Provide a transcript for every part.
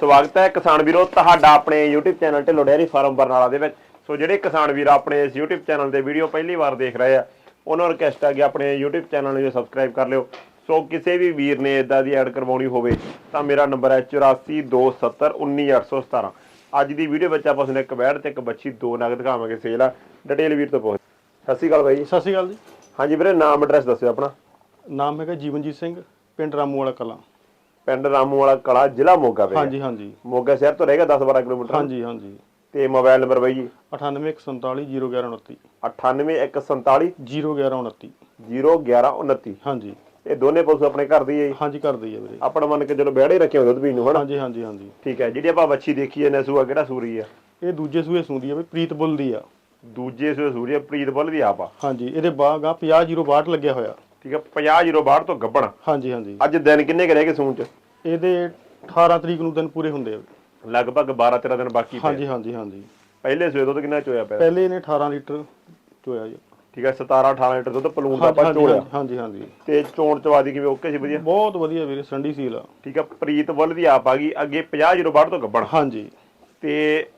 ਸਵਾਗਤ ਹੈ ਕਿਸਾਨ ਵੀਰੋ ਤੁਹਾਡਾ ਆਪਣੇ YouTube channel Dhillon dairy farm Barnala ਦੇ ਵਿੱਚ। ਸੋ ਜਿਹੜੇ ਕਿਸਾਨ ਵੀਰ ਆਪਣੇ ਇਸ YouTube ਚੈਨਲ ਦੇ ਵੀਡੀਓ ਪਹਿਲੀ ਵਾਰ ਦੇਖ ਰਹੇ ਆ ਉਹਨਾਂ ਨੂੰ ਰਿਕਵੈਸਟ ਹੈ ਕਿ ਆਪਣੇ YouTube ਚੈਨਲ ਨੂੰ ਸਬਸਕ੍ਰਾਈਬ ਕਰ ਲਿਓ। ਸੋ ਕਿਸੇ ਵੀ ਵੀਰ ਨੇ ਇਦਾਂ ਦੀ ਐਡ ਕਰਵਾਉਣੀ ਹੋਵੇ ਤਾਂ ਮੇਰਾ ਨੰਬਰ ਹੈ 8427191817 ਅੱਜ ਦੀ ਵੀਡੀਓ ਵਿੱਚ ਆਪਾਂ ਤੁਹਾਨੂੰ ਇੱਕ ਬੈੜ ਤੇ ਇੱਕ ਬੱਚੀ ਦੋ ਨਗ ਦਿਖਾਵਾਂਗੇ ਸੇਲ ਆ। ਡਿਟੇਲ ਵੀਰ ਤੋਂ ਪੁੱਛ। ਸਤਿ ਸ਼੍ਰੀ ਅਕਾਲ ਬਾਈ ਸਤਿ ਸ਼੍ਰੀ ਅਕਾਲ ਜੀ। ਹਾਂਜੀ ਵੀਰੇ ਨਾਮ ਐਡਰੈਸ ਦੱਸਿਓ ਆਪਣਾ। ਨਾਮ ਹੈਗਾ ਜੀਵਨਜੀਤ ਸਿੰਘ ਪਿੰਡ ਰਾਮੂ ਵਾਲਾ ਕਲਾਂ। ਪਿੰਡ ਰਾਮੂ ਵਾਲਾ ਕਲਾ ਜ਼ਿਲ੍ਹਾ ਮੋਗਾ ਪੈ ਹਾਂਜੀ ਹਾਂਜੀ। ਮੋਗਾ ਸ਼ਹਿਰ ਤੋਂ ਰਹੇਗਾ 10-12 ਕਿਲੋਮੀਟਰ। ਹਾਂਜੀ ਹਾਂਜੀ। ਤੇ ਮੋਬਾਈਲ ਨੰਬਰ ਬਾਈ ਜੀ? 9847401129 981470 01129 01129 ਹਾਂਜੀ। ਇਹ ਦੋਨੇ ਪਸ਼ੂ ਆਪਣੇ ਘਰ ਦੀ ਹੈ। ਹਾਂਜੀ ਕਰਦੀ ਹੈ ਵੀਰੇ। ਆਪਣਾ ਮੰਨ ਕੇ ਚਲੋ ਵਿਹੜੇ ਰੱਖੇ ਹੋਏ ਦੁੱਧ ਪੀਣ ਨੂੰ ਹਨਾ? ਹਾਂਜੀ ਹਾਂਜੀ ਹਾਂਜੀ। ਠੀਕ ਹੈ ਜਿਹੜੀ ਆਪਾਂ ਵੱਛੀ ਦੇਖੀ ਨਸੂਆ ਕਿਹੜਾ ਸੂਰੀ ਆ? ਇਹ ਦੂਜੇ ਸੂਏ ਸੁੰਦੀ ਆ ਵੀ ਪ੍ਰੀਤ ਬੁੱਲ ਦੀ ਆ। ਦੂਜੇ ਸੂਏ ਸੂਰੀ ਆ ਪ੍ਰੀਤ ਬੁੱਲ ਦੀ ਆਪ। ਹਾਂਜੀ ਇਹਦੇ ਬਾਗ ਆ 50 ਲੱਗਿਆ ਹੋਇਆ। ਠੀਕ ਹੈ 50 62 ਤੋਂ ਗੱਬਣ। ਹਾਂਜੀ ਹਾਂਜੀ। ਅੱਜ ਦਿਨ ਕਿੰਨੇ ਕੁ ਰਹਿ ਗਏ ਸੂਣ ਚ? ਇਹਦੇ 18 ਤਰੀਕ ਨੂੰ ਦਿਨ ਪੂਰੇ ਹੁੰਦੇ ਆ। ਲਗਭਗ 12 13 ਦਿਨ ਬਾਕੀ ਪਏ ਹਾਂਜੀ ਹਾਂਜੀ ਹਾਂਜੀ। ਪਹਿਲੇ ਸੂਏ ਦੁੱਧ ਕਿੰਨਾ ਚੋਇਆ ਪਿਆ? ਪਹਿਲੇ ਇਹਨੇ 18 ਲੀਟਰ ਚੋਇਆ ਜੀ। ਠੀਕ ਹੈ 17 18 ਲੀਟਰ ਦੁੱਧ ਪਲੂਣ ਦਾ ਆਪਾਂ ਚੋਲਿਆ। ਹਾਂਜੀ ਹਾਂਜੀ ਤੇ ਚੋਣ ਚਵਾਦੀ ਕਿਵੇਂ? ਓਕੇ ਸੀ ਵਧੀਆ? ਬਹੁਤ ਵਧੀਆ ਵੀਰੇ ਸੰਡੀ ਸੀਲ ਆ। ਠੀਕ ਹੈ ਪ੍ਰੀਤ ਬੁੱਲ ਦੀ ਆਪ ਆ ਗਈ ਅੱਗੇ 50 62 ਤੋਂ ਗੱਬਣ। ਹਾਂਜੀ। ਤੇ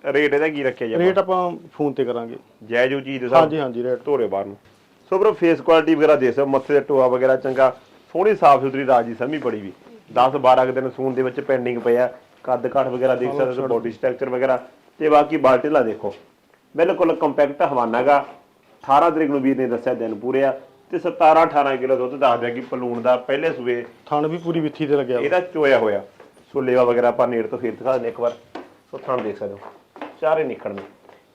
ਰੇਟ ਇਹਦਾ ਕੀ ਰੱਖਿਆ ਜੀ ਆਪਾਂ? ਰੇਟ ਆਪਾਂ ਫੋਨ ਤੇ ਕਰਾਂਗੇ। ਜੈ ਜੂ ਚੀਜ਼ ਦੇ ਸਾਹਿਬ ਹਾਂਜੀ ਹਾਂਜੀ ਰੇਟ। ਧੋਰੇ ਬਾਹਰ ਨੂੰ। ਸੋ ਬਰੋ ਫੇਸ ਕੁਆਲਿਟੀ ਵਗੈਰਾ ਦੇ ਸੋ ਮੱਥੇ ਦਾ ਟੋਆ ਵਗੈਰਾ ਚੰਗਾ ਸੋਹਣੀ ਸਾਫ਼ ਸੁਥਰੀ ਰਾਜੀ ਸਮੀ ਬੜੀ ਵੀ। 10 12 ਕੁ ਦਿਨ ਸੂਣ ਦੇ ਵਿੱਚ ਪੈਂਡਿੰਗ ਪਿਆ ਕੱਦ ਕਾਠ ਵਗੈਰਾ ਦੇਖ ਸਕਦੇ ਹੋ ਬੋਡੀ ਸਟਰਕਚਰ ਵਗੈਰਾ ਤੇ ਬਾਕੀ ਬਾਲਟੀਲਾ ਦੇਖੋ। ਬਿਲਕੁਲ ਕੰਪੈਕਟ ਹਵਾਨਾਗਾ 18 ਤਰੀਕ ਨੂੰ ਵੀਰ ਨੇ ਦੱਸਿਆ ਦਿਨ ਪੂਰੇ ਆ ਤੇ 17 18 ਕਿਲੋ ਦੁੱਧ ਦੱਸ ਦਿਆ ਕਿ ਪਲੂਣ ਦਾ ਪਹਿਲੇ ਸੂਏ ਥਣ ਵੀ ਪੂਰੀ ਵਿੱਥੀ ਤੇ ਲੱਗਿਆ। ਇਹਦਾ ਚੋਇਆ ਹੋਇਆ। ਸੋ ਲੇਵਾ ਵਗੈਰਾ ਆਪਾਂ ਨੇੜ ਤੋਂ ਫੇਰ ਦਿਖਾ ਦਿੰਦੇ ਇੱਕ ਵਾਰ। ਸੋ ਥਣ ਦੇਖ ਸਕਦੇ ਹੋ ਚਾਰੇ ਨਿਕਲਣੇ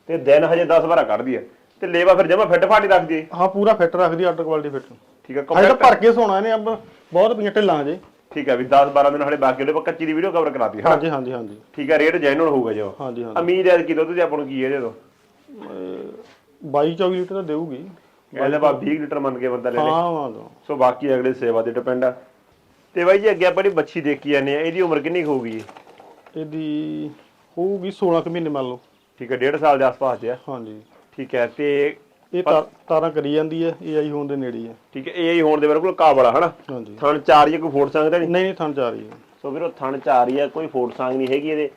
ਤੇ ਦਿਨ ਹਜੇ 10 12 ਕੱਢਦੀ ਹੈ ਤੇ ਲੇਵਾ ਫਿਰ ਜਮਾ ਫਿੱਟ ਫਾਟੀ ਰੱਖਦੀ ਹੈ ਹਾਂ ਪੂਰਾ ਫਿੱਟ ਰੱਖਦੀ ਆਰਡਰ ਕੁਆਲਿਟੀ ਫਿੱਟ। ਠੀਕ ਹੈ ਹਜੇ ਤਾਂ ਕੰਪੈਕਟ ਭਰ ਕੇ ਸੋਣਾ ਇਹਨੇ ਅੰਬ ਬਹੁਤ ਪਈਆਂ ਢਿੱਲਾਂ ਜੇ। ਠੀਕ ਹੈ ਵੀ 10 12 ਦਿਨ ਹਲੇ ਬਾਕੀ ਉਹਦੇ ਆਪਾਂ ਕੱਚੀ ਦੀ ਵੀਡੀਓ ਕਵਰ ਕਰਾਤੀ ਹਾਂ ਹਾਂਜੀ ਹਾਂਜੀ ਹਾਂਜੀ। ਠੀਕ ਹੈ ਰੇਟ ਜੈਨੂਨ ਹੋਊਗਾ ਜੋ। ਹਾਂਜੀ ਹਾਂਜੀ। ਉਮੀਦ ਹੈ ਕਿ ਦੁੱਧ ਦੀ ਆਪਾਂ ਨੂੰ ਕੀ ਹੈ ਇਹਦੇ ਤੋਂ? 22 24 ਲੀਟਰ ਤਾਂ ਦੇਊਗੀ। ਕਹਿੰਦੇ ਬਾ 20 ਲੀਟਰ ਮੰਨ ਕੇ ਬੰਦਾ ਲੈ ਲੇ। ਹਾਂ ਹਾਂ ਸੋ ਬਾਕੀ ਅਗਲੇ ਸੇਵਾ ਤੇ ਡਿਪੈਂਡ ਆ। ਤੇ ਬਾਈ ਜੀ ਅੱਗੇ ਆਪਾਂ ਜਿਹੜੀ ਬੱਚੀ ਦੇਖੀ ਜਾਂਦੇ ਆ ਇਹਦੀ ਉਮਰ ਕਿੰਨੀ ਕੁ ਹੋਊਗੀ? ਇਹਦੀ ਹੋਊਗੀ 16 ਕੁ ਮਹੀਨੇ ਮੰਨ ਲਓ। ਠੀਕ ਹੈ 1.5 ਸਾਲ ਦੇ ਆਸ-ਪਾਸ 'ਚ ਆ। ਹਾਂਜੀ। ਠੀਕ ਹੈ ਤੇ ਇਹ ਤਾਂ- ਤਾਰਾਂ ਕਰੀ ਜਾਂਦੀ ਹੈ ਇਹ ਆਈ ਹੋਣ ਦੇ ਨੇੜੇ ਹੀ ਹੈ। ਠੀਕ ਹੈ ਇਹ ਹੀ ਹੋਣ ਦੇ ਬਿਲਕੁਲ ਕਾਬਲ ਆ ਹਨਾ? ਹਾਂਜੀ। ਥਣ ਚਾਰ ਕੋਈ ਫੋਟ ਸੰਗਦਾ ਨਹੀਂ? ਨਹੀਂ ਨਹੀਂ ਥਣ ਜਾ ਰਹੀ ਹੈ। ਸੋ ਵੀਰੋ ਥਣ ਚਾਰ ਹੀ ਆ ਕੋਈ ਫੋਟ ਸੰਗ ਨਹੀਂ ਹੈਗੀ ਇਹਦੇ।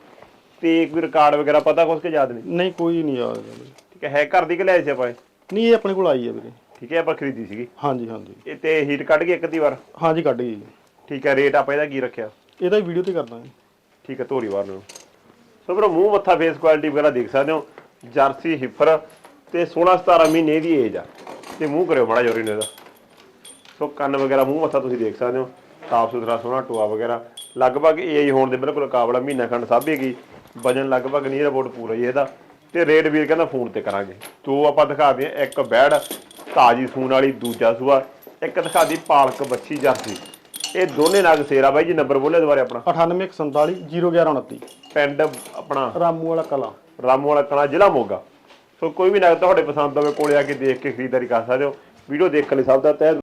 ਤੇ ਕੋਈ ਰਿਕਾਰਡ ਵਗੈਰਾ ਪਤਾ ਕੁਛ ਕਿ ਯਾਦ ਨਹੀਂ? ਨਹੀਂ ਕੋਈ ਨਹੀਂ ਵੀਰੇ। ਠੀਕ ਹੈ ਹੈ ਘਰ ਦੀ ਕਿ ਲਿਆਏ ਸੀ ਆਪਾਂ ਇਹ? ਨਹੀਂ ਇਹ ਆਪਣੇ ਕੋਲ ਆਈ ਹੈ ਵੀਰੇ। ਠੀਕ ਹੈ ਆਪਾਂ ਖਰੀਦੀ ਸੀਗੀ। ਹਾਂਜੀ ਹਾਂਜੀ। ਇਹ ਤੇ ਹੀਟ ਕੱਢ ਕੇ ਇੱਕ ਅੱਧੀ ਵਾਰ? ਹਾਂਜੀ ਕੱਢ ਗਈ ਜੀ। ਠੀਕ ਹੈ ਰੇਟ ਆਪਾਂ ਇਹਦਾ ਕੀ ਰੱਖਿਆ? ਇਹਦਾ ਵੀਡੀਓ ਤੇ ਕਰਦਾ ਠੀਕ ਹੈ ਧੋਰੀ ਵਾਰ ਨੂੰ। ਸੋ ਵੀਰੋ ਮੂੰਹ ਮੱਥਾ ਫੇਸ ਕੁਆਲਿਟੀ ਵਗੈਰਾ ਦੇਖ ਸਕਦੇ ਹੋ। ਜਰਸੀ ਹਿਫਰ ਤੇ 16 17 ਮਹੀਨੇ ਦੀ ਏਜ ਆ। ਤੇ ਮੂੰਹ ਕਰਿਓ ਮਾੜਾ ਜੋਰੀ ਨੇ ਇਹਦਾ ਸੋ ਕੰਨ ਵਗੈਰਾ ਮੂੰਹ ਮੱਥਾ ਤੁਸੀਂ ਦੇਖ ਸਕਦੇ ਹੋ। ਸਾਫ਼ ਸੁਥਰਾ ਸੋਹਣਾ ਟੋਆ ਵਗੈਰਾ। ਲਗਭਗ ਏਜ ਹੋਣ ਦੇ ਬਿਲਕੁਲ ਕਾਬਲ ਮਹੀਨਾ ਖੰਡ ਸਾਭੇਗੀ ਵਜਨ ਲਗਭਗ ਨੀਅਰ ਅਬਾਊਟ ਪੂਰਾ ਹੀ ਇਹਦਾ। ਤੇ ਰੇਟ ਵੀਰ ਕਹਿੰਦਾ ਫੋਨ ਤੇ ਕਰਾਂਗੇ। ਦੋ ਆਪਾਂ ਦਿਖਾਦੇ ਆ ਇੱਕ ਬੈੜ ਤਾਜੀ ਸੂਣ ਵਾਲੀ ਦੂਜਾ ਸੂਆ ਇੱਕ ਦਿਖਾਦੀ ਪਾਲਕ ਬੱਚੀ ਜਰਸੀ। ਇਹ ਦੋਨੇ ਨਗ ਸੇਰਾ ਬਾਈ ਜੀ ਨੰਬਰ ਬੋਲੇ ਦੁਬਾਰੇ ਆਪਣਾ। 9847 01129 ਪਿੰਡ ਆਪਣਾ ਰਾਮੂ ਵਾਲਾ ਕਲਾਂ। ਰਾਮੂ ਵਾਲਾ ਕਣਾ ਜ਼ਿਲ੍ਹਾ ਮੋਗਾ। ਸੋ ਕੋਈ ਵੀ ਨਗ ਤੁਹਾਡੇ ਪਸੰਦ ਹੋਵੇ ਕੋਲੇ ਆ ਕੇ ਦੇਖ ਕੇ ਖਰੀਦਦਾਰੀ ਕਰ ਸਕਦੇ ਹੋ। ਵੀਡੀਓ ਦੇਖਣ ਲਈ ਸਭ ਦਾ ਤਹਿ